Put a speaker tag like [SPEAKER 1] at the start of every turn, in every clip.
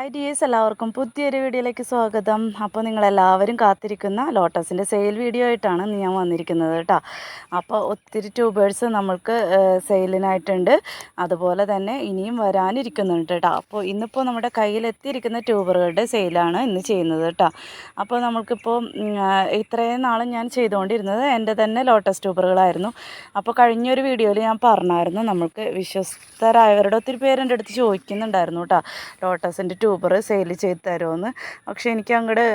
[SPEAKER 1] Hi dears എല്ലാവർക്കും പുതിയൊരു വീഡിയോയിലേക്ക് സ്വാഗതം. അപ്പോൾ നിങ്ങളെല്ലാവരും കാത്തിരിക്കുന്ന ലോട്ടസിന്റെ സെയിൽ വീഡിയോ ആയിട്ടാണ് ഞാൻ വന്നിരിക്കുന്നത് കേട്ടോ. അപ്പോൾ ഒത്തിരി ട്യൂബേഴ്സ് നമ്മൾക്ക് സെയിലിനായിട്ടുണ്ട് അതുപോലെ തന്നെ ഇനിയും വരാനിരിക്കുന്നുണ്ട് കേട്ടോ. അപ്പോൾ ഇന്നിപ്പോൾ നമ്മുടെ കയ്യിലെത്തിയിരിക്കുന്ന ട്യൂബറുകളുടെ സെയിലാണ് ഇന്ന് ചെയ്യുന്നത് കേട്ടോ. അപ്പോൾ ആ, ഇത്രയും നാളും ഞാൻ ചെയ്തുകൊണ്ടിരുന്നത് എന്റെ തന്നെ ലോട്ടസ് ട്യൂബറുകളായിരുന്നു അപ്പോൾ കഴിഞ്ഞൊരു വീഡിയോയിൽ ഞാൻ പറഞ്ഞായിരുന്നു നമ്മൾക്ക് വിശ്വസ്തരായവരുടെ ഒത്തിരി പേരെന്റെ അടുത്ത് ചോദിക്കുന്നുണ്ടായിരുന്നു കേട്ടോ. ലോട്ടസിന്റെ ട്യൂബർ സെയിൽ ചെയ്ത് തരുമെന്ന് പക്ഷേ എനിക്ക് അങ്ങോട്ട്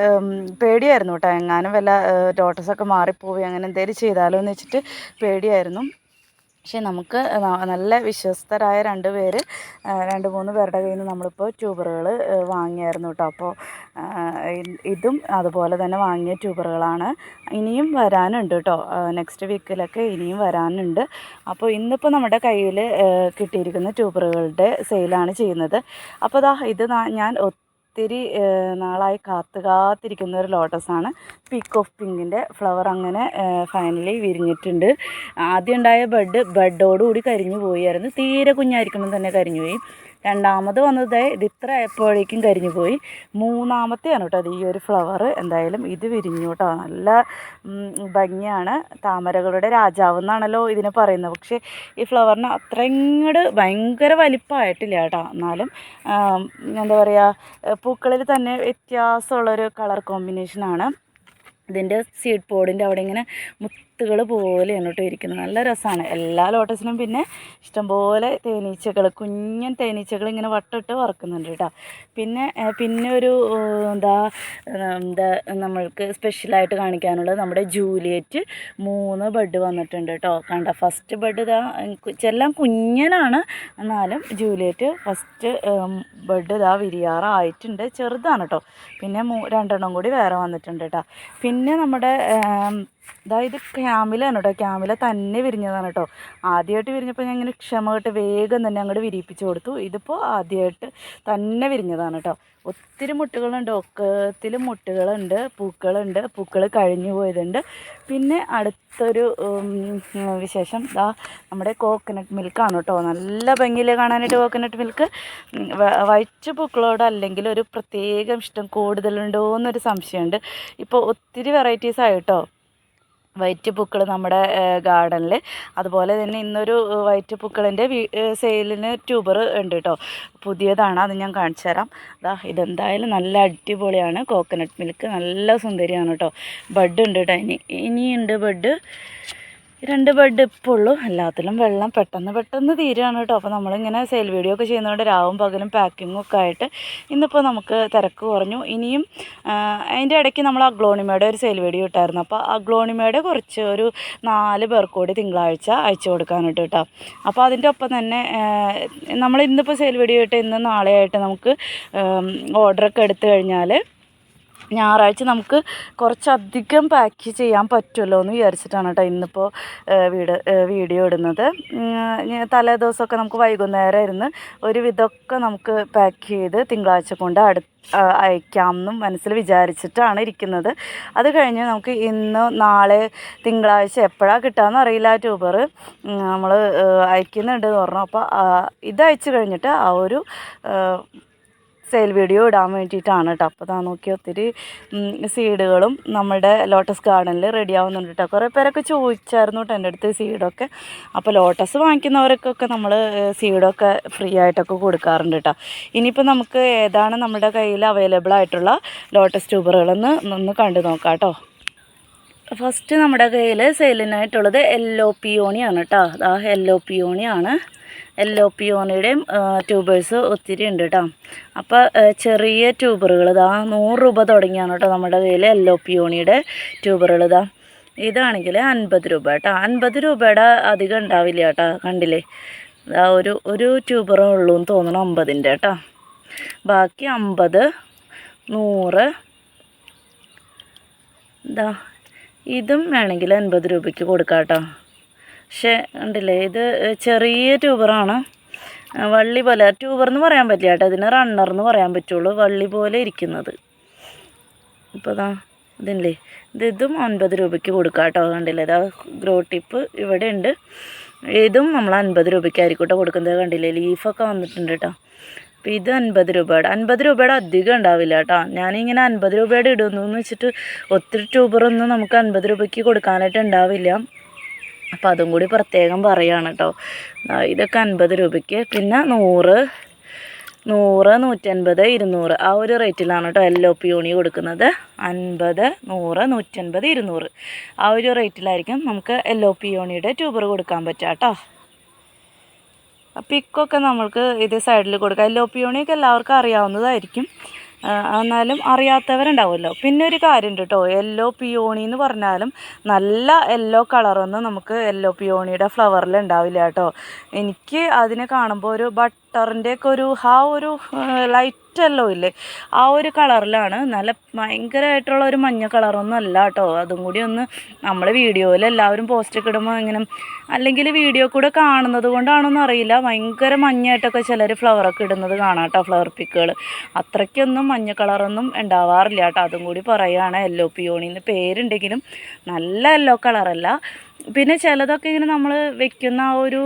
[SPEAKER 1] പേടിയായിരുന്നു കേട്ടോ എങ്ങാനും വല്ല ലോട്ടസൊക്കെ മാറിപ്പോയി അങ്ങനെ എന്തെങ്കിലും ചെയ്താലോ എന്ന് വെച്ചിട്ട് പേടിയായിരുന്നു. പക്ഷേ നമുക്ക് നല്ല വിശ്വസ്തരായ രണ്ട് പേര് രണ്ട് മൂന്ന് പേരുടെ കയ്യിൽ നിന്ന് നമ്മളിപ്പോൾ ട്യൂബറുകൾ വാങ്ങിയായിരുന്നു കേട്ടോ. അപ്പോൾ ഇതും അതുപോലെ തന്നെ വാങ്ങിയ ട്യൂബറുകളാണ് ഇനിയും വരാനുണ്ട് കേട്ടോ. നെക്സ്റ്റ് വീക്കിലൊക്കെ ഇനിയും വരാനുണ്ട്. അപ്പോൾ ഇന്നിപ്പോൾ നമ്മുടെ കയ്യിൽ കിട്ടിയിരിക്കുന്ന ട്യൂബറുകളുടെ സെയിലാണ് ചെയ്യുന്നത്. അപ്പോൾ ഇത് നാ- ഞാൻ ഒത്തിരി നാളായി കാത്തു കാത്തിരിക്കുന്ന ഒരു ലോട്ടസാണ്. പീക്ക് ഓഫ് പിങ്കിന്റെ ഫ്ലവർ അങ്ങനെ ഫൈനലി വിരിഞ്ഞിട്ടുണ്ട്. ആദ്യം ഉണ്ടായ ബഡ് ബഡോടുകൂടി കരിഞ്ഞു പോയായിരുന്നു തീരെ കുഞ്ഞായിരിക്കുമ്പോൾ തന്നെ കരിഞ്ഞു പോയി. രണ്ടാമത് വന്നത് ഇത് ഇത്ര ആയപ്പോഴേക്കും കരിഞ്ഞു പോയി. മൂന്നാമത്തെയാണ് കേട്ടോ അത് ഈ ഒരു ഫ്ലവർ എന്തായാലും ഇത് വിരിഞ്ഞു കേട്ടോ. നല്ല ഭംഗിയാണ്. താമരകളുടെ രാജാവ് എന്നാണല്ലോ ഇതിനെ പറയുന്നത്. പക്ഷേ ഈ ഫ്ലവറിന് അത്ര ഇങ്ങോട്ട് ഭയങ്കര വലിപ്പമായിട്ടില്ല കേട്ടോ. എന്നാലും എന്താ പറയുക പൂക്കളിൽ തന്നെ വ്യത്യാസമുള്ളൊരു കളർ കോമ്പിനേഷനാണ് ഇതിന്റെ സീഡ് പോഡിന്റെ അവിടെ ഇങ്ങനെ മുത്തുകൾ പോലെ കേട്ടോ ഇരിക്കുന്നത് നല്ല രസമാണ് എല്ലാ ലോട്ടസിനും പിന്നെ ഇഷ്ടംപോലെ തേനീച്ചകൾ കുഞ്ഞൻ തേനീച്ചകൾ ഇങ്ങനെ വട്ടിട്ട് വറക്കുന്നുണ്ട് കേട്ടോ പിന്നെ പിന്നെ ഒരു എന്താ എന്താ നമ്മൾക്ക് സ്പെഷ്യലായിട്ട് കാണിക്കാനുള്ളത് നമ്മുടെ ജൂലിയറ്റ് മൂന്ന് ബഡ് വന്നിട്ടുണ്ട് കേട്ടോ കണ്ട ഫസ്റ്റ് ബഡ് ഇതാ ചെല്ലാം കുഞ്ഞനാണ്. എന്നാലും ജൂലിയറ്റ് ഫസ്റ്റ് ബഡ് ഇതാ വിരിയാറായിട്ടുണ്ട്. ചെറുതാണ് കേട്ടോ പിന്നെ രണ്ടെണ്ണം കൂടി വേറെ വന്നിട്ടുണ്ട് കേട്ടോ പിന്നെ നമ്മുടെ ഇതാ ഇത് ക്യാമിലാണ് കേട്ടോ ക്യാമില തന്നെ വിരിഞ്ഞതാണ് കേട്ടോ ആദ്യമായിട്ട് വിരിഞ്ഞപ്പോൾ ഞാൻ ഇങ്ങനെ ക്ഷമ കേട്ട് വേഗം തന്നെ അങ്ങോട്ട് വിരിയിപ്പിച്ച് കൊടുത്തു. ഇതിപ്പോൾ ആദ്യമായിട്ട് തന്നെ വിരിഞ്ഞതാണ് കേട്ടോ ഒത്തിരി മുട്ടുകളുണ്ട്. ഒക്കത്തിൽ മുട്ടുകളുണ്ട്. പൂക്കളുണ്ട്. പൂക്കൾ കഴിഞ്ഞു പോയതുണ്ട്. പിന്നെ അടുത്തൊരു വിശേഷം. ദാ നമ്മുടെ കോക്കനട്ട് മിൽക്കാണ് കേട്ടോ നല്ല ഭംഗിയിൽ കാണാനായിട്ട് കോക്കനട്ട് മിൽക്ക് വയറ്റ് പൂക്കളോട് അല്ലെങ്കിൽ ഒരു പ്രത്യേകം ഇഷ്ടം കൂടുതലുണ്ടോ എന്നൊരു സംശയമുണ്ട്. ഇപ്പോൾ ഒത്തിരി വെറൈറ്റീസ് ആയിട്ടോ വൈറ്റ് പൂക്കൾ നമ്മുടെ ഗാർഡനിൽ അതുപോലെ തന്നെ ഇന്നൊരു വൈറ്റ് പൂക്കളിന്റെ സെയിലിന് ട്യൂബർ ഉണ്ട് കേട്ടോ പുതിയതാണ് അത് ഞാൻ കാണിച്ചു തരാം. അതാ ഇതെന്തായാലും നല്ല അടിപൊളിയാണ്. കോക്കനട്ട് മിൽക്ക് നല്ല സുന്ദരിയാണ് കേട്ടോ ബഡ് ഉണ്ട് കേട്ടോ ഇനി ഇനിയുണ്ട് ബഡ്. രണ്ട് ബെഡ് ഇപ്പോൾ ഉള്ളൂ. എല്ലാത്തിലും വെള്ളം പെട്ടെന്ന് പെട്ടെന്ന് തീരുകയാണ് കേട്ടോ. അപ്പോൾ നമ്മളിങ്ങനെ സെയിൽ വീഡിയോ ഒക്കെ ചെയ്യുന്നതുകൊണ്ട് രാവും പകലും പാക്കിങ്ങും ഒക്കെ ആയിട്ട് ഇന്നിപ്പോൾ നമുക്ക് തിരക്ക് കുറഞ്ഞു. ഇനിയും അതിന്റെ ഇടയ്ക്ക് നമ്മൾ അഗ്ലോണിമയുടെ ഒരു സെയിൽ വീഡിയോ ഇട്ടായിരുന്നു. അപ്പോൾ അഗ്ലോണിമയുടെ കുറച്ച് ഒരു നാല് പേർക്ക് കൂടി തിങ്കളാഴ്ച അയച്ചു കൊടുക്കാനായിട്ട് കേട്ടോ. അപ്പോൾ അതിന്റെ ഒപ്പം തന്നെ നമ്മൾ ഇന്നിപ്പോൾ സെയിൽ വീഡിയോ ഇട്ട് ഇന്ന് നാളെയായിട്ട് നമുക്ക് ഓർഡറൊക്കെ എടുത്തു കഴിഞ്ഞാൽ ഞായറാഴ്ച നമുക്ക് കുറച്ചധികം പാക്ക് ചെയ്യാൻ പറ്റുമല്ലോ എന്ന് വിചാരിച്ചിട്ടാണ് കേട്ടോ ഇന്നിപ്പോൾ വീട് വീഡിയോ ഇടുന്നത്. തലേ ദിവസമൊക്കെ നമുക്ക് വൈകുന്നേരം ഇരുന്ന് ഒരു വിധമൊക്കെ നമുക്ക് പാക്ക് ചെയ്ത് തിങ്കളാഴ്ച കൊണ്ട് അടു അയക്കാം എന്നും മനസ്സിൽ വിചാരിച്ചിട്ടാണ് ഇരിക്കുന്നത്. അത് കഴിഞ്ഞ് നമുക്ക് ഇന്ന് നാളെ തിങ്കളാഴ്ച എപ്പോഴാണ് കിട്ടുകയെന്ന് അറിയില്ല ട്യൂബർ നമ്മൾ അയക്കുന്നുണ്ട് എന്ന് പറഞ്ഞു. അപ്പോൾ ഇതയച്ചു കഴിഞ്ഞിട്ട് ആ ഒരു സെയിൽ വീഡിയോ ഇടാൻ വേണ്ടിയിട്ടാണ് കേട്ടോ അപ്പോൾ താ നോക്കി ഒത്തിരി സീഡുകളും നമ്മുടെ ലോട്ടസ് ഗാർഡനിൽ റെഡി ആവുന്നുണ്ട് കേട്ടോ കുറേ പേരൊക്കെ ചോദിച്ചായിരുന്നു കേട്ടോ എന്റെ അടുത്ത് സീഡൊക്കെ അപ്പോൾ ലോട്ടസ് വാങ്ങിക്കുന്നവർക്കൊക്കെ നമ്മൾ സീഡൊക്കെ ഫ്രീ ആയിട്ടൊക്കെ കൊടുക്കാറുണ്ട് കേട്ടോ ഇനിയിപ്പോൾ നമുക്ക് ഏതാണ് നമ്മുടെ കയ്യിൽ അവൈലബിൾ ആയിട്ടുള്ള ലോട്ടസ് ട്യൂബറുകളെന്ന് ഒന്ന് കണ്ടു നോക്കാം കേട്ടോ ഫസ്റ്റ് നമ്മുടെ കയ്യിൽ സെയിലിനായിട്ടുള്ളത് യെല്ലോ പിയോണിയാണ് കേട്ടോ ആ യെല്ലോ പിയോണിയാണ് യെല്ലോ പിയോണിയുടെയും ട്യൂബേഴ്സ് ഒത്തിരി ഉണ്ട് കേട്ടോ അപ്പോൾ ചെറിയ ട്യൂബറുകൾ ഇതാ നൂറ് രൂപ തുടങ്ങിയാണ് കേട്ടോ നമ്മുടെ കയ്യിൽ എല്ലോ പിയോണിയുടെ ട്യൂബറുകൾ ഇതാ. ഇതാണെങ്കിൽ അൻപത് രൂപ കേട്ടോ അൻപത് രൂപയുടെ അധികം ഉണ്ടാവില്ല കേട്ടോ കണ്ടില്ലേ? ഒരു ഒരു ട്യൂബറേ ഉള്ളൂ എന്ന് തോന്നണം അമ്പതിന്റെ കേട്ടോ ബാക്കി അമ്പത് നൂറ് ഇതാ ഇതും വേണമെങ്കിൽ അൻപത് രൂപയ്ക്ക് കൊടുക്കാം കേട്ടോ പക്ഷേ ഉണ്ടല്ലേ ഇത് ചെറിയ ട്യൂബറാണ്. വള്ളി പോലെ ട്യൂബർ എന്ന് പറയാൻ പറ്റില്ല കേട്ടോ ഇതിന് റണ്ണർ എന്ന് പറയാൻ പറ്റുള്ളൂ വള്ളി പോലെ ഇരിക്കുന്നത്. ഇപ്പോൾ ഇതാ ഇതില്ലേ ഇത് ഇതും അൻപത് രൂപയ്ക്ക് കൊടുക്കാം കേട്ടോ കണ്ടില്ലേ ഇതാ ഗ്രോ ടിപ്പ് ഇവിടെ ഉണ്ട്. ഇതും നമ്മൾ അൻപത് രൂപയ്ക്കായിരിക്കും കേട്ടോ കൊടുക്കുന്നത് കണ്ടില്ലേ ലീഫൊക്കെ വന്നിട്ടുണ്ട് കേട്ടോ. അപ്പോൾ ഇത് അൻപത് രൂപയുടെ അൻപത് രൂപയുടെ അധികം ഉണ്ടാവില്ല കേട്ടോ. ഞാനിങ്ങനെ അൻപത് രൂപയുടെ ഇടുന്നു എന്ന് വെച്ചിട്ട് ഒത്തിരി ട്യൂബറൊന്നും നമുക്ക് അൻപത് രൂപയ്ക്ക് കൊടുക്കാനായിട്ട് ഉണ്ടാവില്ല. അപ്പോൾ അതും കൂടി പ്രത്യേകം പറയുകയാണ് കേട്ടോ ഇതൊക്കെ അൻപത് രൂപയ്ക്ക്. പിന്നെ നൂറ് നൂറ് നൂറ്റൻപത് ഇരുന്നൂറ്. ആ ഒരു റേറ്റിലാണ് കേട്ടോ എല്ലോ പി യൂണി കൊടുക്കുന്നത്. അൻപത് നൂറ് നൂറ്റൻപത് ഇരുന്നൂറ്. ആ ഒരു റേറ്റിലായിരിക്കും നമുക്ക് എല്ലോ പി യൂണിയുടെ ട്യൂബർ കൊടുക്കാൻ പറ്റുക കേട്ടോ പിക്കൊക്കെ നമ്മൾക്ക് ഇത് സൈഡിൽ കൊടുക്കാം. എല്ലോ പി യൂണിയൊക്കെ എല്ലാവർക്കും അറിയാവുന്നതായിരിക്കും. എന്നാലും അറിയാത്തവരുണ്ടാവുമല്ലോ. പിന്നെ ഒരു കാര്യമുണ്ട് കേട്ടോ. യെല്ലോ പിയോണി എന്ന് പറഞ്ഞാലും നല്ല യെല്ലോ കളറൊന്നും നമുക്ക് യെല്ലോ പിയോണിയുടെ ഫ്ലവറിൽ ഉണ്ടാവില്ല കേട്ടോ. എനിക്ക് അതിനെ കാണുമ്പോൾ ഒരു ബട്ടറിന്റെ ഒക്കെ ഒരു ആ ഒരു ലൈറ്റ് എല്ലോ ഇല്ലേ? ആ ഒരു കളറിലാണ്. നല്ല ഭയങ്കരമായിട്ടുള്ള ഒരു മഞ്ഞ കളറൊന്നും അല്ല കേട്ടോ അതും കൂടി ഒന്ന് നമ്മൾ വീഡിയോയിൽ എല്ലാവരും പോസ്റ്റൊക്കെ ഇടുമ്പോൾ ഇങ്ങനെ അല്ലെങ്കിൽ വീഡിയോ കൂടെ കാണുന്നത് കൊണ്ടാണോന്ന് അറിയില്ല. ഭയങ്കര മഞ്ഞായിട്ടൊക്കെ ചിലർ ഫ്ലവറൊക്കെ ഇടുന്നത് കാണാം കേട്ടോ ഫ്ലവർ പിക്കുകൾ അത്രയ്ക്കൊന്നും മഞ്ഞ കളറൊന്നും ഉണ്ടാവാറില്ല കേട്ടോ അതും കൂടി പറയുകയാണ് യെല്ലോ പിയോണിന്ന് പേരുണ്ടെങ്കിലും നല്ല യെല്ലോ കളറല്ല. പിന്നെ ചിലതൊക്കെ ഇങ്ങനെ നമ്മൾ വെക്കുന്ന ആ ഒരു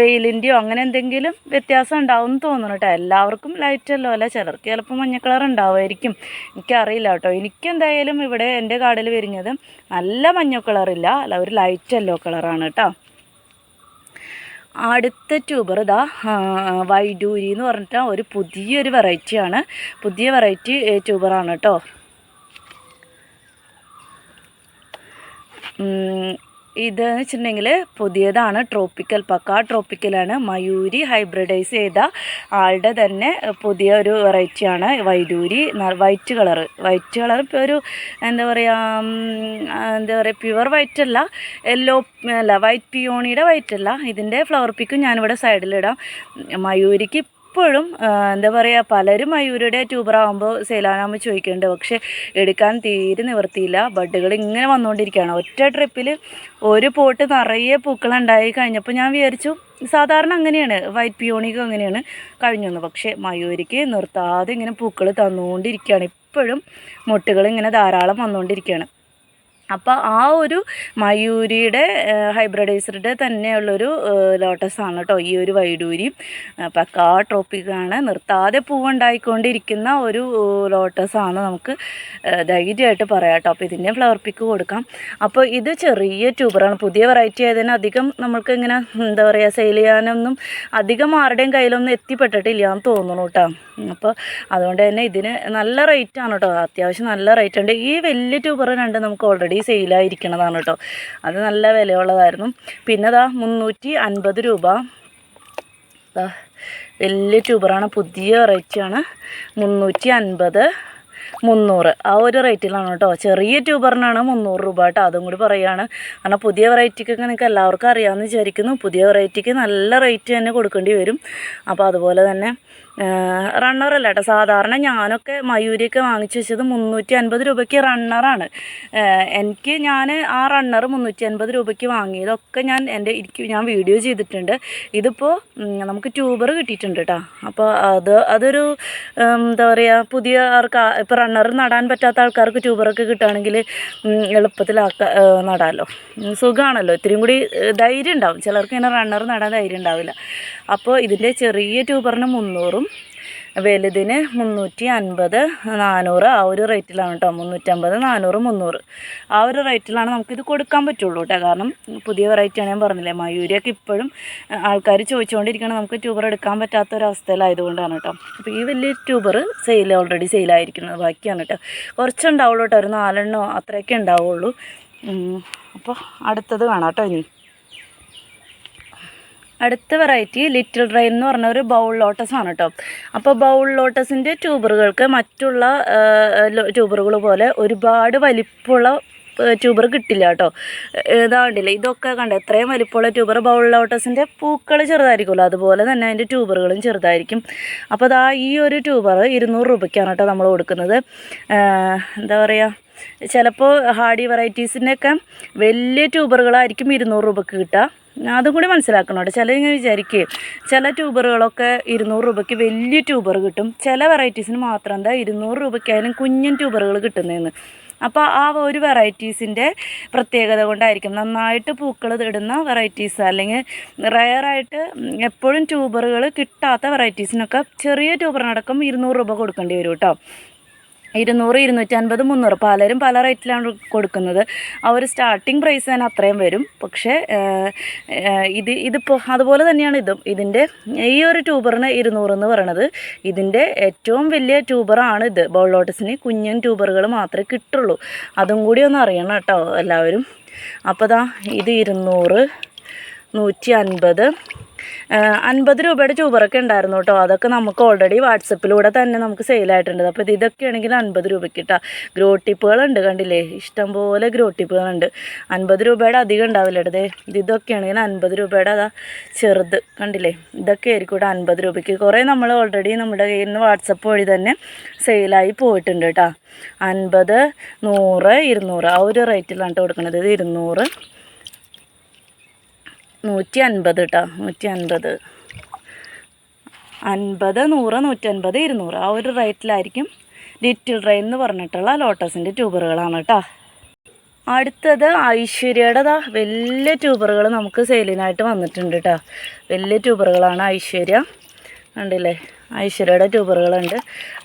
[SPEAKER 1] വെയിലിന്റെയോ അങ്ങനെ എന്തെങ്കിലും വ്യത്യാസം ഉണ്ടാവും എന്ന് തോന്നുന്നു കേട്ടോ. എല്ലാവർക്കും ലൈറ്റ് യെല്ലോ അല്ല ചിലർക്ക് ചിലപ്പോൾ മഞ്ഞ കളർ ഉണ്ടാവുമായിരിക്കും എനിക്കറിയില്ല കേട്ടോ. എനിക്കെന്തായാലും ഇവിടെ എന്റെ കാടിൽ വരുന്നത് നല്ല മഞ്ഞ കളറില്ല അല്ല ഒരു ലൈറ്റ് യെല്ലോ കളറാണ് കേട്ടോ. അടുത്ത ട്യൂബർ ഇതാ വൈഡൂരി എന്ന് പറഞ്ഞിട്ട് ഒരു പുതിയൊരു വെറൈറ്റിയാണ് പുതിയ വെറൈറ്റി ട്യൂബറാണ് കേട്ടോ. ഉം, ഇത് വെച്ചിട്ടുണ്ടെങ്കിൽ പുതിയതാണ് ട്രോപ്പിക്കൽ പക്ക. ട്രോപ്പിക്കലാണ് മയൂരി ഹൈബ്രിഡൈസ് ചെയ്ത ആളുടെ തന്നെ പുതിയ ഒരു വെറൈറ്റിയാണ് Vaiduri white colour white colour ഇപ്പോൾ ഒരു എന്താ പറയുക എന്താ പറയുക പ്യുവർ വൈറ്റ് അല്ല. യെല്ലോ അല്ല വൈറ്റ് പിയോണിയുടെ വൈറ്റ് അല്ല. ഇതിന്റെ ഫ്ലവർ പിക്കും ഞാനിവിടെ സൈഡിലിടാം മയൂരിക്ക് ഇപ്പോഴും എന്താ പറയുക പലരും മയൂരിയുടെ ട്യൂബറാകുമ്പോൾ സേലാനാമ ചോദിക്കുന്നുണ്ട് പക്ഷേ എടുക്കാൻ തീരെ നിവർത്തിയില്ല ബഡുകൾ ഇങ്ങനെ വന്നുകൊണ്ടിരിക്കുകയാണ് ഒറ്റ ട്രിപ്പിൽ ഒരു പോട്ട് നിറയെ പൂക്കളുണ്ടായി കഴിഞ്ഞപ്പോൾ ഞാൻ വിചാരിച്ചു സാധാരണ അങ്ങനെയാണ്. വൈറ്റ് പിയോണിക്ക് അങ്ങനെയാണ് കഴിഞ്ഞൊന്ന് പക്ഷേ മയൂരിക്ക് നിർത്താതെ ഇങ്ങനെ പൂക്കൾ തന്നുകൊണ്ടിരിക്കുകയാണ് ഇപ്പോഴും മുട്ടുകൾ ഇങ്ങനെ ധാരാളം വന്നുകൊണ്ടിരിക്കുകയാണ് അപ്പോൾ ആ ഒരു മയൂരിയുടെ ഹൈബ്രിഡൈസറുടെ തന്നെയുള്ളൊരു ലോട്ടസാണ് കേട്ടോ ഈ ഒരു വൈഡൂരി. പക്കാ ട്രോപ്പിക്കാണ് നിർത്താതെ പൂവുണ്ടായിക്കൊണ്ടിരിക്കുന്ന ഒരു ലോട്ടസാണ് നമുക്ക് ധൈര്യമായിട്ട് പറയാം കേട്ടോ. അപ്പോൾ ഇതിന്റെ ഫ്ലവർ പിക്ക് കൊടുക്കാം. അപ്പോൾ ഇത് ചെറിയ ട്യൂബറാണ്. പുതിയ വെറൈറ്റി ആയതിന് അധികം നമ്മൾക്ക് ഇങ്ങനെ എന്താ പറയുക സെയിൽ ചെയ്യാനൊന്നും അധികം ആരുടെയും കയ്യിലൊന്നും എത്തിപ്പെട്ടിട്ടില്ല എന്ന് തോന്നുന്നു കേട്ടോ. അപ്പോൾ അതുകൊണ്ട് തന്നെ ഇതിന് നല്ല റേറ്റാണ് കേട്ടോ. അത്യാവശ്യം നല്ല റേറ്റ് ഉണ്ട്. ഈ വലിയ ട്യൂബർ രണ്ട് നമുക്ക് ഓൾറെഡി സെയിലായിരിക്കണതാണ് കേട്ടോ. അത് നല്ല വിലയുള്ളതായിരുന്നു. പിന്നെ അതാ മുന്നൂറ്റി അൻപത് രൂപ. വലിയ ട്യൂബറാണ് പുതിയ വെറൈറ്റിയാണ് മുന്നൂറ്റി അൻപത് മുന്നൂറ്. ആ ഒരു റേറ്റിലാണ് കേട്ടോ. ചെറിയ ട്യൂബറിനാണ് മുന്നൂറ് രൂപ കേട്ടോ. അതും കൂടി പറയുകയാണ് കാരണം പുതിയ വെറൈറ്റിക്കൊക്കെ നിങ്ങൾക്ക് എല്ലാവർക്കും അറിയാമെന്ന് വിചാരിക്കുന്നു. പുതിയ വെറൈറ്റിക്ക് നല്ല റേറ്റ് തന്നെ കൊടുക്കേണ്ടി വരും. അപ്പോൾ അതുപോലെ തന്നെ റണ്ണറല്ല കേട്ടോ സാധാരണ ഞാനൊക്കെ മയൂരിയൊക്കെ വാങ്ങിച്ചു വെച്ചത് മുന്നൂറ്റി അൻപത് രൂപയ്ക്ക് റണ്ണറാണ് എനിക്ക് ഞാൻ ആ റണ്ണർ മുന്നൂറ്റി അൻപത് രൂപയ്ക്ക് വാങ്ങിയതൊക്കെ ഞാൻ എന്റെ എനിക്ക് ഞാൻ വീഡിയോ ചെയ്തിട്ടുണ്ട്. ഇതിപ്പോൾ നമുക്ക് ട്യൂബർ കിട്ടിയിട്ടുണ്ട് കേട്ടോ അപ്പോൾ അത് അതൊരു എന്താ പറയുക പുതിയ ആർക്ക് ഇപ്പോൾ റണ്ണർ നടാൻ പറ്റാത്ത ആൾക്കാർക്ക് ട്യൂബറൊക്കെ കിട്ടുകയാണെങ്കിൽ എളുപ്പത്തിലാക്ക നടാമല്ലോ സുഖമാണല്ലോ ഇത്രയും കൂടി ധൈര്യം ഉണ്ടാവും ചിലർക്ക് ഇങ്ങനെ റണ്ണർ നടാൻ ധൈര്യം ഉണ്ടാവില്ല അപ്പോൾ ഇതിന്റെ ചെറിയ ട്യൂബറിന് മുന്നൂറും വലുതിന് മുന്നൂറ്റി അൻപത് നാനൂറ്. ആ ഒരു റേറ്റിലാണ് കേട്ടോ. മുന്നൂറ്റമ്പത് നാനൂറ് മുന്നൂറ്. ആ ഒരു റേറ്റിലാണ് നമുക്കിത് കൊടുക്കാൻ പറ്റുള്ളൂ കേട്ടോ. കാരണം പുതിയ വെറൈറ്റിയാണ് ഞാൻ പറഞ്ഞില്ലേ. മയൂരിയൊക്കെ ഇപ്പോഴും ആൾക്കാർ ചോദിച്ചുകൊണ്ടിരിക്കണം നമുക്ക് ട്യൂബർ എടുക്കാൻ പറ്റാത്ത ഒരു കേട്ടോ. അപ്പോൾ ഈ വലിയ ട്യൂബർ സെയിൽ ഓൾറെഡി സെയിലായിരിക്കുന്നത് ബാക്കിയാണ് കേട്ടോ. കുറച്ചുണ്ടാവുള്ളൂ കേട്ടോ. ഒരു നാലെണ്ണോ അത്രയൊക്കെ ഉണ്ടാവുള്ളൂ. അപ്പോൾ അടുത്തത് കാണാം കേട്ടോ ഇനി. അടുത്ത വെറൈറ്റി ലിറ്റിൽ റെയിൻ എന്ന് പറഞ്ഞ ഒരു ബൗൾ ലോട്ടസ് ആണ് കേട്ടോ അപ്പോൾ ബൗൾ ലോട്ടസിന്റെ ട്യൂബറുകൾക്ക് മറ്റുള്ള ട്യൂബറുകൾ പോലെ ഒരുപാട് വലിപ്പമുള്ള ട്യൂബർ കിട്ടില്ല കേട്ടോ ഇതാണ്ടില്ല ഇതൊക്കെ കണ്ട? എത്രയും വലിപ്പമുള്ള ട്യൂബർ ബൗൾ ലോട്ടസിന്റെ പൂക്കൾ ചെറുതായിരിക്കുമല്ലോ. അതുപോലെ തന്നെ അതിന്റെ ട്യൂബറുകളും ചെറുതായിരിക്കും. അപ്പോൾ അതാ ഈ ഒരു ട്യൂബർ ഇരുന്നൂറ് രൂപയ്ക്കാണ് കേട്ടോ നമ്മൾ കൊടുക്കുന്നത്. എന്താ പറയുക ചിലപ്പോൾ ഹാർഡി വെറൈറ്റീസിന്റെയൊക്കെ വലിയ ട്യൂബറുകളായിരിക്കും ഇരുന്നൂറ് രൂപയ്ക്ക് കിട്ടുക. അതും കൂടി മനസ്സിലാക്കണം കേട്ടോ ചില ഇങ്ങനെ വിചാരിക്കുക ചില ട്യൂബറുകളൊക്കെ ഇരുന്നൂറ് രൂപയ്ക്ക് വലിയ ട്യൂബർ കിട്ടും. ചില വെറൈറ്റീസിന് മാത്രം എന്താ ഇരുന്നൂറ് രൂപയ്ക്കായാലും കുഞ്ഞൻ ട്യൂബറുകൾ കിട്ടുന്നതെന്ന് അപ്പോൾ ആ ഒരു വെറൈറ്റീസിന്റെ പ്രത്യേകത കൊണ്ടായിരിക്കും നന്നായിട്ട് പൂക്കൾ ഇടുന്ന വെറൈറ്റീസ് അല്ലെങ്കിൽ റയറായിട്ട് എപ്പോഴും ട്യൂബറുകൾ കിട്ടാത്ത വെറൈറ്റീസിനൊക്കെ ചെറിയ ട്യൂബറിനടക്കം ഇരുന്നൂറ് രൂപ കൊടുക്കേണ്ടി വരും കേട്ടോ. ഇരുന്നൂറ് ഇരുന്നൂറ്റി അൻപത് മുന്നൂറ് പലരും പല റേറ്റിലാണ് കൊടുക്കുന്നത്. ആ ഒരു സ്റ്റാർട്ടിങ് പ്രൈസ് തന്നെ അത്രയും വരും. പക്ഷേ ഇത് ഇതിപ്പോൾ അതുപോലെ തന്നെയാണ് ഇതും. ഇതിന്റെ ഈ ഒരു ട്യൂബറിന് ഇരുന്നൂറ് എന്ന് പറയണത് ഇതിന്റെ ഏറ്റവും വലിയ ട്യൂബറാണ് ഇത്. ബോൾ ലോട്ടസിന് കുഞ്ഞൻ ട്യൂബറുകൾ മാത്രമേ കിട്ടുള്ളൂ. അതും കൂടി ഒന്ന് അറിയണം കേട്ടോ എല്ലാവരും. അപ്പോൾ ദാ ഇത് ഇരുന്നൂറ് നൂറ്റി അൻപത് അൻപത് രൂപയുടെ ട്യൂബറൊക്കെ ഉണ്ടായിരുന്നു കേട്ടോ. അതൊക്കെ നമുക്ക് ഓൾറെഡി വാട്സപ്പിലൂടെ തന്നെ നമുക്ക് സെയിലായിട്ടുണ്ട് അപ്പോൾ ഇത് ഇതൊക്കെ ആണെങ്കിൽ അൻപത് രൂപയ്ക്ക് കിട്ടാം ഗ്രോ ടിപ്പുകളുണ്ട് കണ്ടില്ലേ? ഇഷ്ടംപോലെ ഗ്രോ ടിപ്പുകളുണ്ട് അൻപത് രൂപയുടെ അധികം ഉണ്ടാവില്ല ഇടത് ഇത് ഇതൊക്കെ ആണെങ്കിൽ അൻപത് രൂപയുടെ അതാ ചെറുത് കണ്ടില്ലേ? ഇതൊക്കെ ആയിരിക്കും ഇവിടെ അൻപത് രൂപയ്ക്ക്. കുറേ നമ്മൾ ഓൾറെഡി നമ്മുടെ കയ്യിൽ നിന്ന് വാട്സപ്പ് വഴി തന്നെ സെയിലായി പോയിട്ടുണ്ട് കേട്ടോ അൻപത് നൂറ് ഇരുന്നൂറ്. ആ ഒരു റേറ്റിലാണ് കേട്ടോ കൊടുക്കുന്നത് ഇത് ഇരുന്നൂറ് നൂറ്റി അൻപത് കേട്ടോ നൂറ്റി അൻപത് അൻപത് നൂറ് നൂറ്റൻപത് ഇരുന്നൂറ്. ആ ഒരു റേറ്റിലായിരിക്കും ലിറ്റിൽ റെയിൻ എന്ന് പറഞ്ഞിട്ടുള്ള ലോട്ടസിന്റെ ട്യൂബറുകളാണ് കേട്ടോ അടുത്തത് ഐശ്വര്യയുടെ ദാ വലിയ ട്യൂബറുകൾ നമുക്ക് സെയിലിനായിട്ട് വന്നിട്ടുണ്ട് കേട്ടോ വലിയ ട്യൂബറുകളാണ് ഐശ്വര്യ. ഉണ്ടല്ലേ ഐശ്വര്യയുടെ ട്യൂബറുകളുണ്ട്.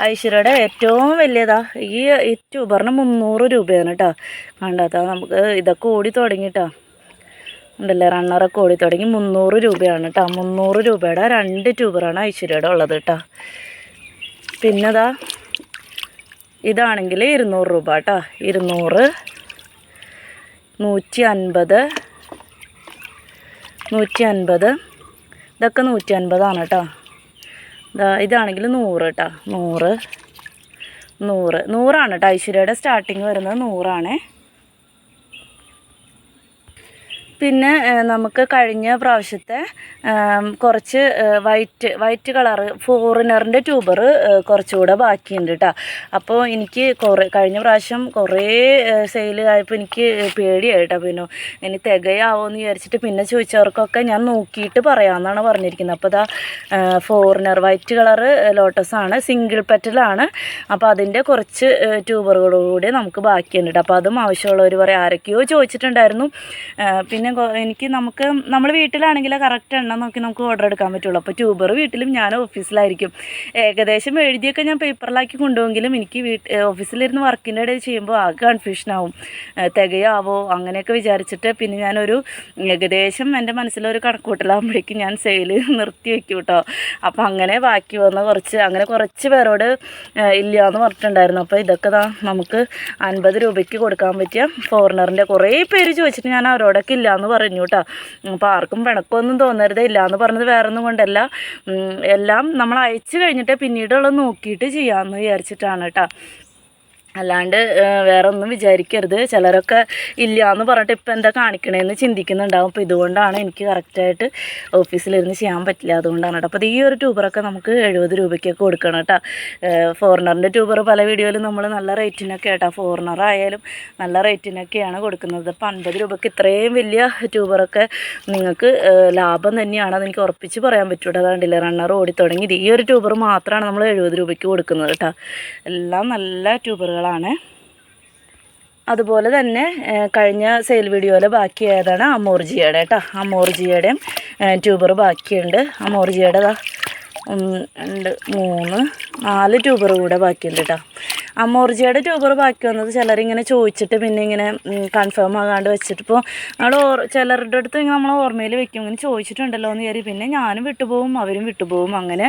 [SPEAKER 1] ഐശ്വര്യയുടെ ഏറ്റവും വലിയതാ. ഈ ട്യൂബറിന് മുന്നൂറ് രൂപയാണ് കേട്ടോ കണ്ടാത്ത നമുക്ക് ഇതൊക്കെ ഓടി തുടങ്ങിട്ടോ ഉണ്ടല്ലേ? റണ്ണറൊക്കെ ഓടി തുടങ്ങി മുന്നൂറ് രൂപയാണ് കേട്ടോ മുന്നൂറ് രൂപയുടെ രണ്ട് ട്യൂബറാണ് ഐശ്വര്യയുടെ ഉള്ളത് കേട്ടോ പിന്നെതാ ഇതാണെങ്കിൽ ഇരുന്നൂറ് രൂപ കേട്ടോ ഇരുന്നൂറ് നൂറ്റി അൻപത് നൂറ്റി അൻപത് ഇതൊക്കെ നൂറ്റി അൻപതാണ് കേട്ടോ ഇതാ ഇതാണെങ്കിൽ നൂറ് കേട്ടോ നൂറ് നൂറ്. നൂറാണ് കേട്ടോ ഐശ്വര്യയുടെ സ്റ്റാർട്ടിങ് വരുന്നത് നൂറാണേ. പിന്നെ നമുക്ക് കഴിഞ്ഞ പ്രാവശ്യത്തെ കുറച്ച് വൈറ്റ് വൈറ്റ് കളറ് ഫോറിനറിന്റെ ട്യൂബർ കുറച്ചുകൂടെ ബാക്കിയുണ്ട് കേട്ടോ അപ്പോൾ എനിക്ക് കുറേ കഴിഞ്ഞ പ്രാവശ്യം കുറേ സെയിൽ ആയപ്പോൾ എനിക്ക് പേടിയായി കേട്ടോ പിന്നെ. ഇനി തികയാവോ എന്ന് വിചാരിച്ചിട്ട് പിന്നെ ചോദിച്ചവർക്കൊക്കെ ഞാൻ നോക്കിയിട്ട് പറയാമെന്നാണ് പറഞ്ഞിരിക്കുന്നത്. അപ്പോൾ ഇതാ ഫോറിനർ വൈറ്റ് കളറ് ലോട്ടസാണ് സിംഗിൾ പെറ്റലാണ്. അപ്പോൾ അതിന്റെ കുറച്ച് ട്യൂബറുകളൂടെ നമുക്ക് ബാക്കിയുണ്ട് കേട്ടോ അപ്പോൾ അതും ആവശ്യമുള്ളവർ പറയാം ആരൊക്കെയോ ചോദിച്ചിട്ടുണ്ടായിരുന്നു. പിന്നെ കൊ- എനിക്ക് നമുക്ക് നമ്മൾ വീട്ടിലാണെങ്കിൽ കറക്റ്റ് എണ്ണം നോക്കി നമുക്ക് ഓർഡർ എടുക്കാൻ പറ്റുള്ളൂ. അപ്പോൾ ട്യൂബർ വീട്ടിലും ഞാൻ ഓഫീസിലായിരിക്കും ഏകദേശം എഴുതിയൊക്കെ ഞാൻ പേപ്പറിലാക്കി കൊണ്ടുപോകുമെങ്കിലും എനിക്ക് വീട്ട് ഓഫീസിലിരുന്ന് വർക്കിന്റെ ഇടയിൽ ചെയ്യുമ്പോൾ ആകെ ആ, തികയാവോ? അങ്ങനെയൊക്കെ വിചാരിച്ചിട്ട് പിന്നെ ഞാനൊരു ഏകദേശം എന്റെ മനസ്സിലൊരു കണക്കൂട്ടലാകുമ്പോഴേക്കും ഞാൻ സെയിൽ നിർത്തി വെക്കും കേട്ടോ അപ്പോൾ അങ്ങനെ ബാക്കി വന്ന കുറച്ച് അങ്ങനെ കുറച്ച് പേരോട് ഇല്ല എന്ന് പറഞ്ഞിട്ടുണ്ടായിരുന്നു. അപ്പോൾ ഇതൊക്കെ നമുക്ക് അൻപത് രൂപയ്ക്ക് കൊടുക്കാൻ പറ്റിയ ഫോറിനറിന്റെ കുറേ പേര് ചോദിച്ചിട്ട് ഞാൻ അവരോടൊക്കെ ഇല്ല എന്ന് പറഞ്ഞു കേട്ടോ അപ്പോൾ ആർക്കും പിണക്കമൊന്നും തോന്നരുത് ഇല്ല എന്ന് പറഞ്ഞത് വേറെ ഒന്നും കൊണ്ടല്ല എല്ലാം നമ്മൾ അയച്ചു കഴിഞ്ഞിട്ട് പിന്നീടുള്ള നോക്കിയിട്ട് ചെയ്യാമെന്ന് വിചാരിച്ചിട്ടാണ് കേട്ടോ അല്ലാണ്ട് വേറെ ഒന്നും വിചാരിക്കരുത്. ചിലരൊക്കെ ഇല്ല എന്ന് പറഞ്ഞിട്ട് ഇപ്പം എന്താ കാണിക്കണേന്ന് ചിന്തിക്കുന്നുണ്ടാവും. അപ്പോൾ ഇതുകൊണ്ടാണ് എനിക്ക് കറക്റ്റായിട്ട് ഓഫീസിലിരുന്ന് ചെയ്യാൻ പറ്റില്ല. അതുകൊണ്ടാണ് കേട്ടോ. അപ്പോൾ ഈ ഒരു ട്യൂബറൊക്കെ നമുക്ക് എഴുപത് രൂപയ്ക്കൊക്കെ കൊടുക്കണം കേട്ടോ. ഫോറിനറിന്റെ ട്യൂബർ പല വീഡിയോയിലും നമ്മൾ നല്ല റേറ്റിനൊക്കെ കേട്ടോ. ഫോറിനർ ആയാലും നല്ല റേറ്റിനൊക്കെയാണ് കൊടുക്കുന്നത്. അപ്പോൾ അൻപത് രൂപയ്ക്ക് ഇത്രയും വലിയ ട്യൂബറൊക്കെ നിങ്ങൾക്ക് ലാഭം തന്നെയാണ് എനിക്ക് ഉറപ്പിച്ച് പറയാൻ പറ്റൂട്ടോ. അതാണ്ടില്ല റണ്ണർ ഓടി തുടങ്ങി ഈ ഒരു ട്യൂബർ മാത്രമാണ് നമ്മൾ എഴുപത് രൂപയ്ക്ക് കൊടുക്കുന്നത് കേട്ടോ. എല്ലാം നല്ല ട്യൂബറുകളാണ് അതുപോലെ തന്നെ കഴിഞ്ഞ സെയിൽ വീഡിയോയിൽ ബാക്കിയായതാണ് അമോർജിയുടെ കേട്ടോ അമോർജിയുടെയും ട്യൂബർ ബാക്കിയുണ്ട്. അമോർജിയുടെ രണ്ട് മൂന്ന് നാല് ട്യൂബർ കൂടെ ബാക്കിയുണ്ട് കേട്ടോ അമോർജിയുടെ ട്യൂബർ ബാക്കി വന്നത് ചിലരിങ്ങനെ ചോദിച്ചിട്ട് പിന്നെ ഇങ്ങനെ കൺഫേം ആകാണ്ട് വെച്ചിട്ട് ഇപ്പോൾ നമ്മൾ ഓർ ചിലരുടെ അടുത്ത് ഇങ്ങനെ നമ്മൾ ഓർമ്മയിൽ വെക്കും. ഇങ്ങനെ ചോദിച്ചിട്ടുണ്ടല്ലോ എന്ന് കയറി പിന്നെ ഞാനും വിട്ടുപോകും അവരും വിട്ടുപോകും അങ്ങനെ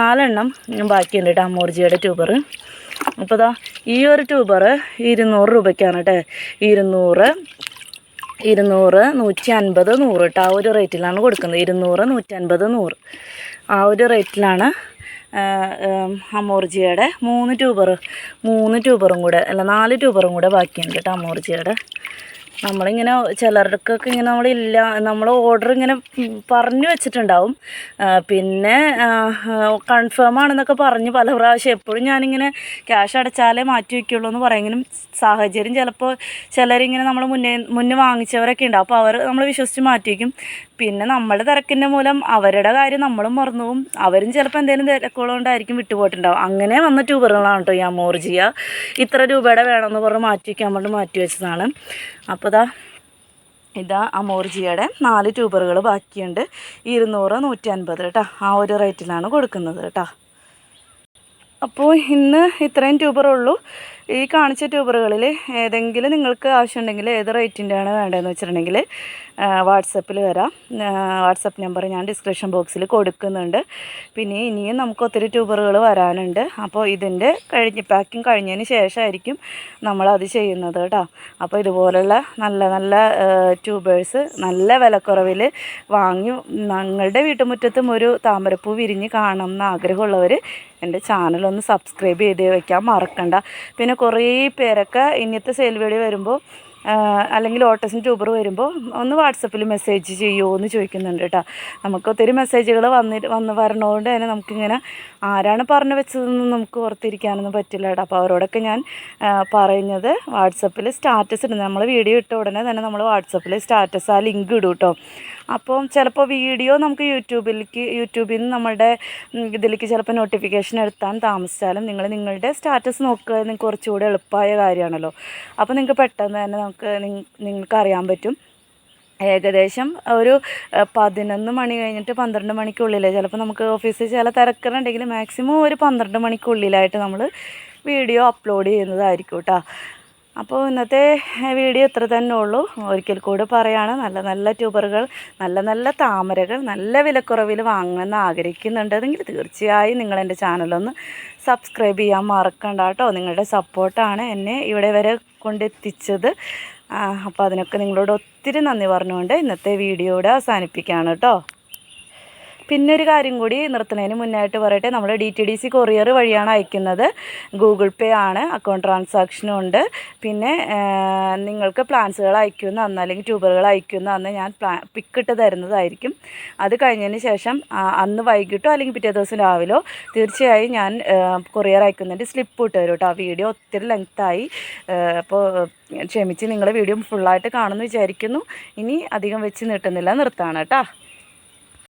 [SPEAKER 1] നാലെണ്ണം ബാക്കിയുണ്ട് കേട്ടോ അമോർജിയുടെ ട്യൂബർ അപ്പോൾ ഇതാ ഈ ഒരു ട്യൂബർ ഇരുന്നൂറ് രൂപയ്ക്കാണ് കേട്ടോ ഇരുന്നൂറ് ഇരുന്നൂറ് നൂറ്റി അൻപത് നൂറ് കേട്ടോ ആ ഒരു റേറ്റിലാണ് കൊടുക്കുന്നത്. ഇരുന്നൂറ് നൂറ്റി അൻപത് നൂറ്. ആ ഒരു റേറ്റിലാണ് അമോർജിയുടെ മൂന്ന് ട്യൂബർ മൂന്ന് ട്യൂബറും കൂടെ അല്ല നാല് ട്യൂബറും കൂടെ ബാക്കിയുണ്ട് കേട്ടോ അമോർജിയയുടെ നമ്മളിങ്ങനെ ചിലർക്കൊക്കെ ഇങ്ങനെ നമ്മളില്ല നമ്മൾ ഓർഡർ ഇങ്ങനെ പറഞ്ഞു വെച്ചിട്ടുണ്ടാവും. പിന്നെ കൺഫേം ആണെന്നൊക്കെ പറഞ്ഞ് പല പ്രാവശ്യം. എപ്പോഴും ഞാനിങ്ങനെ ക്യാഷ് അടച്ചാലേ മാറ്റി വയ്ക്കുള്ളൂ എന്ന് പറയുമെങ്കിലും സാഹചര്യം ചിലപ്പോൾ ചിലരിങ്ങനെ നമ്മൾ മുന്നേ മുന്നേ വാങ്ങിച്ചവരൊക്കെ ഉണ്ടാവും. അപ്പോൾ അവർ നമ്മൾ വിശ്വസിച്ച് മാറ്റി വയ്ക്കും പിന്നെ നമ്മുടെ തിരക്കിന്റെ മൂലം അവരുടെ കാര്യം നമ്മളും മറന്നു അവരും ചിലപ്പോൾ എന്തെങ്കിലും തിരക്കുള്ളതുകൊണ്ടായിരിക്കും വിട്ടുപോയിട്ടുണ്ടാവും. അങ്ങനെ വന്ന ട്യൂബറുകളാണ് കേട്ടോ ഈ അമോർജിയ. ഇത്ര രൂപയുടെ വേണമെന്ന് പറഞ്ഞ് മാറ്റി വയ്ക്കാൻ വേണ്ടി മാറ്റി വെച്ചതാണ്. അപ്പോൾ ഇതാ ഇതാ അമോർജിയുടെ നാല് ട്യൂബറുകൾ ബാക്കിയുണ്ട്. ഇരുന്നൂറ് നൂറ്റി അൻപത് കേട്ടോ. ആ ഒരു റേറ്റിലാണ് കൊടുക്കുന്നത് കേട്ടോ. അപ്പോൾ ഇന്ന് ഇത്രയും ട്യൂബറേ ഉള്ളൂ ഈ കാണിച്ച ട്യൂബറുകളിൽ ഏതെങ്കിലും നിങ്ങൾക്ക് ആവശ്യമുണ്ടെങ്കിൽ ഏത് റേറ്റിന്റെയാണ് വേണ്ടതെന്ന് വെച്ചിട്ടുണ്ടെങ്കിൽ വാട്സപ്പിൽ വരാം. വാട്സപ്പ് നമ്പർ ഞാൻ ഡിസ്ക്രിപ്ഷൻ ബോക്സിൽ കൊടുക്കുന്നുണ്ട്. പിന്നെ ഇനിയും നമുക്ക് ഒത്തിരി ട്യൂബറുകൾ വരാനുണ്ട്. അപ്പോൾ ഇതിന്റെ കഴിഞ്ഞ് പാക്കിംഗ് കഴിഞ്ഞതിന് ശേഷമായിരിക്കും നമ്മളത് ചെയ്യുന്നത് കേട്ടോ. അപ്പോൾ ഇതുപോലുള്ള നല്ല നല്ല ട്യൂബേഴ്സ് നല്ല വിലക്കുറവിൽ വാങ്ങി ഞങ്ങളുടെ വീട്ടുമുറ്റത്തും ഒരു താമരപ്പൂ വിരിഞ്ഞ് കാണണം എന്ന് ആഗ്രഹമുള്ളവർ എന്റെ ചാനലൊന്ന് സബ്സ്ക്രൈബ് ചെയ്ത് വയ്ക്കാൻ മറക്കണ്ട. പിന്നെ കുറേ പേരൊക്കെ ഇന്നത്തെ സെയിൽ വീഡിയോ വരുമ്പോൾ അല്ലെങ്കിൽ ഓട്ടോസിന്റെ ട്യൂബർ വരുമ്പോൾ ഒന്ന് വാട്സപ്പിൽ മെസ്സേജ് ചെയ്യുമോ എന്ന് ചോദിക്കുന്നുണ്ട് കേട്ടോ. നമുക്ക് ഒത്തിരി മെസ്സേജുകൾ വന്നിട്ട് വന്ന് വരണതുകൊണ്ട് തന്നെ നമുക്കിങ്ങനെ ആരാണ് പറഞ്ഞു വെച്ചതെന്ന് നമുക്ക് ഓർത്തിരിക്കാനൊന്നും പറ്റില്ല കേട്ടോ. അപ്പോൾ അവരോടൊക്കെ ഞാൻ പറയുന്നത് വാട്സപ്പിൽ സ്റ്റാറ്റസ് ഇടുന്നത്. നമ്മൾ വീഡിയോ ഇട്ട ഉടനെ തന്നെ നമ്മൾ വാട്സപ്പിൽ സ്റ്റാറ്റസ് ആ ലിങ്ക് ഇടും കേട്ടോ. അപ്പം ചിലപ്പോൾ വീഡിയോ നമുക്ക് യൂട്യൂബിലേക്ക് യൂട്യൂബിൽ നിന്ന് നമ്മുടെ ഇതിലേക്ക് ചിലപ്പോൾ നോട്ടിഫിക്കേഷൻ എടുത്താൻ താമസിച്ചാലും നിങ്ങൾ നിങ്ങളുടെ സ്റ്റാറ്റസ് നോക്കുക നിങ്ങൾക്ക് കുറച്ചുകൂടി എളുപ്പമായ കാര്യമാണല്ലോ. അപ്പോൾ നിങ്ങൾക്ക് പെട്ടെന്ന് തന്നെ നമുക്ക് നിങ്ങൾക്ക് അറിയാൻ പറ്റും. ഏകദേശം ഒരു പതിനൊന്ന് മണി കഴിഞ്ഞിട്ട് പന്ത്രണ്ട് മണിക്കുള്ളിൽ ചിലപ്പോൾ നമുക്ക് ഓഫീസിൽ ചില തിരക്കുന്നുണ്ടെങ്കിൽ മാക്സിമം ഒരു പന്ത്രണ്ട് മണിക്കുള്ളിലായിട്ട് നമ്മൾ വീഡിയോ അപ്ലോഡ് ചെയ്യുന്നതായിരിക്കും കേട്ടോ. അപ്പോൾ ഇന്നത്തെ വീഡിയോ ഇത്ര തന്നെ ഉള്ളൂ. ഒരിക്കൽ കൂടെ പറയാണ് നല്ല നല്ല ട്യൂബറുകൾ നല്ല നല്ല താമരകൾ നല്ല വിലക്കുറവിൽ വാങ്ങണമെന്ന് ആഗ്രഹിക്കുന്നുണ്ടെങ്കിൽ തീർച്ചയായും നിങ്ങൾ എന്റെ ചാനലൊന്ന് സബ്സ്ക്രൈബ് ചെയ്യാൻ മറക്കണ്ട കേട്ടോ. നിങ്ങളുടെ സപ്പോർട്ടാണ് എന്നെ ഇവിടെ വരെ കൊണ്ടെത്തിച്ചത്. അപ്പോൾ അതിനൊക്കെ നിങ്ങളോട് ഒത്തിരി നന്ദി പറഞ്ഞുകൊണ്ട് ഇന്നത്തെ വീഡിയോ ഇവിടെ അവസാനിപ്പിക്കുകയാണ് കേട്ടോ. പിന്നെ ഒരു കാര്യം കൂടി നിർത്തുന്നതിന് മുന്നായിട്ട് പറയട്ടെ. നമ്മൾ D T D C courier വഴിയാണ് അയക്കുന്നത്. ഗൂഗിൾ പേ ആണ് അക്കൗണ്ട് ട്രാൻസാക്ഷനും ഉണ്ട്. പിന്നെ നിങ്ങൾക്ക് പ്ലാൻസുകൾ അയക്കുന്ന അന്ന് അല്ലെങ്കിൽ ട്യൂബറുകൾ അയക്കുന്ന അന്ന് ഞാൻ പ്ലാ പിക്കിട്ട് തരുന്നതായിരിക്കും. അത് കഴിഞ്ഞതിന് ശേഷം അന്ന് വൈകിട്ടോ അല്ലെങ്കിൽ പിറ്റേ ദിവസം രാവിലോ തീർച്ചയായും ഞാൻ കൊറിയർ അയക്കുന്നതിന്റെ സ്ലിപ്പ് ഇട്ട് തരും കേട്ടോ. ആ വീഡിയോ ഒത്തിരി ലെങ്ത്തായി അപ്പോൾ ക്ഷമിച്ച് നിങ്ങൾ വീഡിയോ ഫുള്ളായിട്ട് കാണുമെന്ന് വിചാരിക്കുന്നു. ഇനി അധികം വെച്ച് നീട്ടുന്നില്ല നിർത്താണ് കേട്ടോ.